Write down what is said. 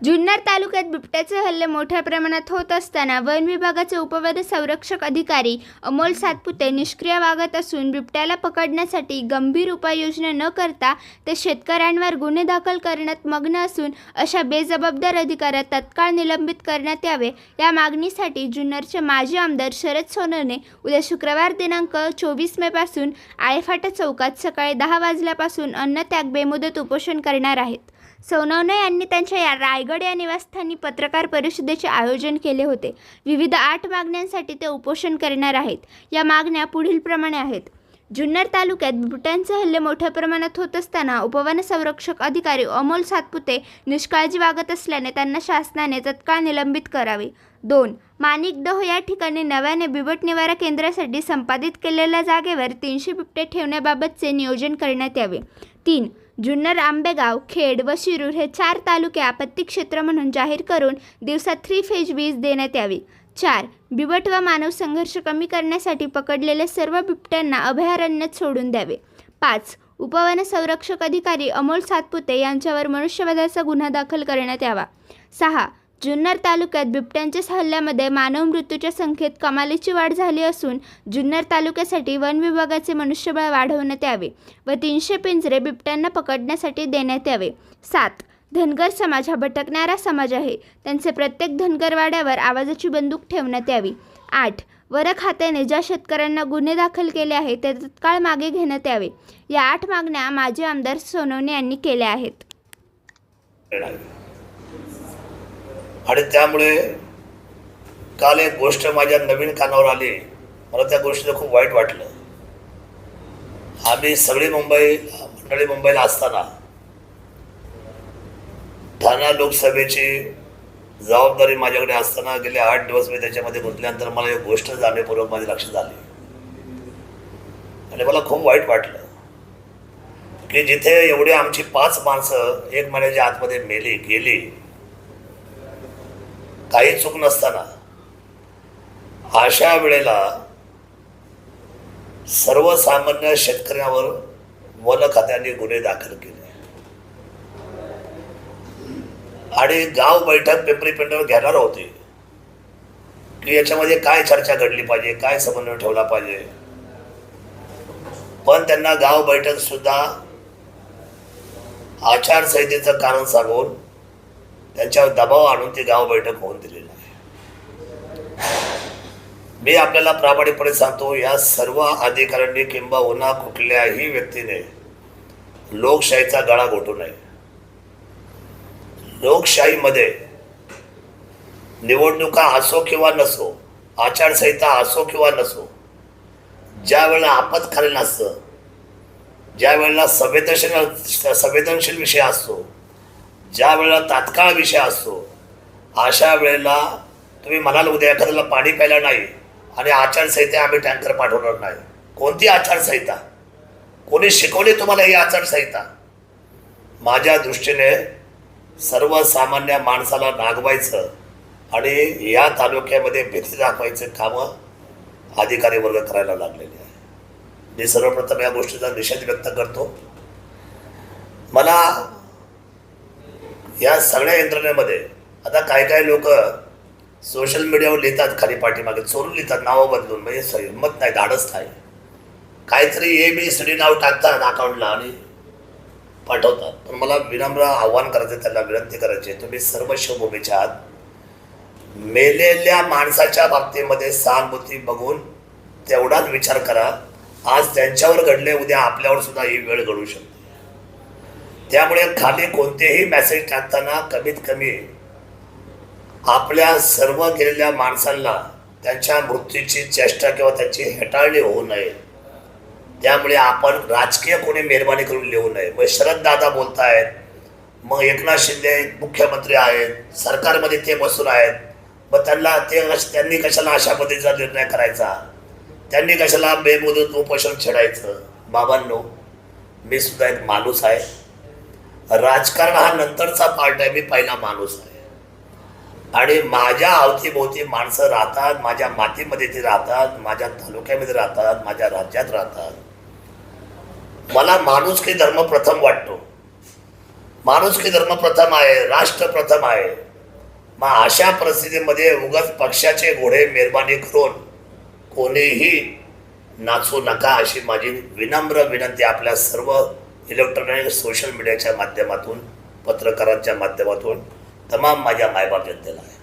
जुन्नर तालुक्यात बिबट्याचे हल्ले मोठ्या प्रमाणात होत असताना वन विभागाचे उपवन संरक्षक अधिकारी अमोल सातपुते निष्क्रिय वागत असून बिबट्याला पकडण्यासाठी गंभीर उपाययोजना न करता ते शेतकऱ्यांवर गुन्हे दाखल करण्यात मग्न असून अशा बेजबाबदार अधिकाऱ्यात तत्काळ निलंबित करण्यात यावे या मागणीसाठी जुन्नरचे माजी आमदार शरद सोनवणे उद्या शुक्रवार दिनांक चोवीस मेपासून आळेफाटा चौकात सकाळी दहा वाजल्यापासून अन्नत्याग बेमुदत उपोषण करणार आहेत. सोनवणे यांनी त्यांच्या या रायगड या निवासस्थानी पत्रकार परिषदेचे आयोजन केले होते. विविध आठ मागण्यांसाठी ते उपोषण करणार आहेत. या मागण्या पुढीलप्रमाणे आहेत. जुन्नर तालुक्यात बिबट्यांचे हल्ले मोठ्या प्रमाणात होत असताना उपवन संरक्षक अधिकारी अमोल सातपुते निष्काळजी वागत असल्याने त्यांना शासनाने तत्काळ निलंबित करावे. दोन माणिक डोह या ठिकाणी नव्याने बिबट निवारा केंद्रासाठी संपादित केलेल्या जागेवर तीनशे बिबटे ठेवण्याबाबतचे नियोजन करण्यात यावे. तीन जुन्नर आंबेगाव खेड व शिरूर हे चार तालुके आपत्ती क्षेत्र म्हणून जाहीर करून दिवसात थ्री फेज वीज देण्यात यावी. चार बिबट व मानव संघर्ष कमी करण्यासाठी पकडलेल्या सर्व बिबट्यांना अभयारण्यात सोडून द्यावे. पाच उपवन संरक्षक अधिकारी अमोल सातपुते यांच्यावर मनुष्यवधाचा गुन्हा दाखल करण्यात यावा. सहा जुन्नर तालुक्यात बिबट्यांच्या हल्ल्यामध्ये मानव मृत्यूच्या संख्येत कमालीची वाढ झाली असून जुन्नर तालुक्यासाठी वन विभागाचे मनुष्यबळ वाढवण्यात यावे व तीनशे पिंजरे बिबट्यांना पकडण्यासाठी देण्यात यावे. सात धनगर समाज हा भटकणारा समाज आहे. त्यांचे प्रत्येक धनगरवाड्यावर आवाजाची बंदूक ठेवण्यात यावी. आठ वर खात्याने ज्या शेतकऱ्यांना गुन्हे दाखल केले आहेत ते तत्काळ मागे घेण्यात यावे. या आठ मागण्या माजी आमदार सोनवणे यांनी केल्या आहेत. आणि त्यामुळे काल एक गोष्ट माझ्या नवीन कानावर आली. मला त्या गोष्टीचं खूप वाईट वाटलं. आम्ही सगळी मुंबई मंडळी मुंबईला असताना ठाणा लोकसभेची जबाबदारी माझ्याकडे असताना गेले आठ दिवस मी त्याच्यामध्ये गुंतल्यानंतर मला एक गोष्ट जाणीवपूर्वक माझ्या लक्षात आली. आणि मला खूप वाईट वाटलं. की जिथे एवढी आमची पाच माणसं एक महिन्याच्या आतमध्ये मेली गेली काही चूक नसताना. अशा वेळेला सर्वसामान्य शेतकऱ्यावर वन खात्याने गुन्हे दाखल केले. आणि गाव बैठक पेपरी पेंटर घेणार होते. की याच्यामध्ये काय चर्चा घडली पाहिजे काय समन्वय ठेवला पाहिजे. पण त्यांना गाव बैठक सुद्धा आचारसंहितेचं कारण सांगून त्यांच्यावर दबाव आणून ती गाव बैठक होऊन दिलेली आहे. मी आपल्याला प्रामाणिकपणे सांगतो या सर्व अधिकाऱ्यांनी किंबहुना कुठल्याही व्यक्तीने लोकशाहीचा गळा घोटू नये. लोकशाहीमध्ये निवडणुका असो किंवा नसो आचारसंहिता असो किंवा नसो ज्या वेळेला आपत्कालीन असतं ज्या वेळेला संवेदनशील संवेदनशील विषय असतो ज्या वेळेला तात्काळ विषय असतो अशा वेळेला तुम्ही म्हणाल उद्या एखाद्याला पाणी प्यायला नाही आणि आचारसंहिता आम्ही टँकर पाठवणार नाही. कोणती आचारसंहिता? कोणी शिकवली तुम्हाला ही आचारसंहिता? माझ्या दृष्टीने सर्वसामान्य माणसाला नागवायचं आणि या तालुक्यामध्ये भीती दाखवायचं कामं अधिकारी वर्ग करायला लागलेली आहे मी सर्वप्रथम या गोष्टीचा निषेध व्यक्त करतो. मला या सगळ्या यंत्रणेमध्ये आता काही काही लोक सोशल मीडियावर लिहितात खाली पाठीमागे चोरून लिहितात नावं बदलून म्हणजे हिंमत नाही धाडस नाही. काहीतरी ए बी सी डी नाव टाकतात अकाउंटला आणि पाठवतात. पण मला विनम्र आव्हान करायचं त्यांना विनंती करायची आहे, तुम्ही सर्व शिवभूमीच्या आहात मेलेल्या माणसाच्या बाबतीमध्ये सहानुभूती बघून तेवढाच विचार करा. आज त्यांच्यावर घडले उद्या आपल्यावर सुद्धा ही वेळ घडू शकते. त्यामुळे खाली कोणतेही मेसेज टाकताना कमीत कमी आपल्या सर्व गेलेल्या माणसांना त्यांच्या मृत्यूची चेष्टा किंवा त्यांची हेटाळणी होऊ नये. त्यामुळे आपण राजकीय कोणी मेहरबानी करून लिहू नये. मग शरद दादा बोलतायत मग एकनाथ शिंदे मुख्यमंत्री आहेत सरकारमध्ये ते बसून आहेत. मग त्यांना ते कश- त्यांनी कशाला अशा पद्धतीचा निर्णय करायचा? त्यांनी कशाला बेमुदत उपोषण छेडायचं? बाबांनो मी सुद्धा एक माणूस आहे. राजकारण हा नंतरचा पार्ट आहे. मी पहिला माणूस आहे. आणि माझ्या अवतीभोवती माणसं राहतात माझ्या मातीमध्ये ती राहतात माझ्या तालुक्यामध्ये राहतात माझ्या राज्यात राहतात. मला माणूस की धर्म प्रथम वाटतो. माणूस की धर्म प्रथम आहे राष्ट्र प्रथम आहे. मग अशा परिस्थितीमध्ये उगाच पक्षाचे घोडे मेहरबानी करून कोणीही नाचू नका अशी माझी विनम्र विनंती आपल्या सर्व इलेक्ट्रॉनिक सोशल मीडियाच्या माध्यमातून पत्रकारांच्या माध्यमातून तमाम माझ्या मायबाप जनतेला आहे.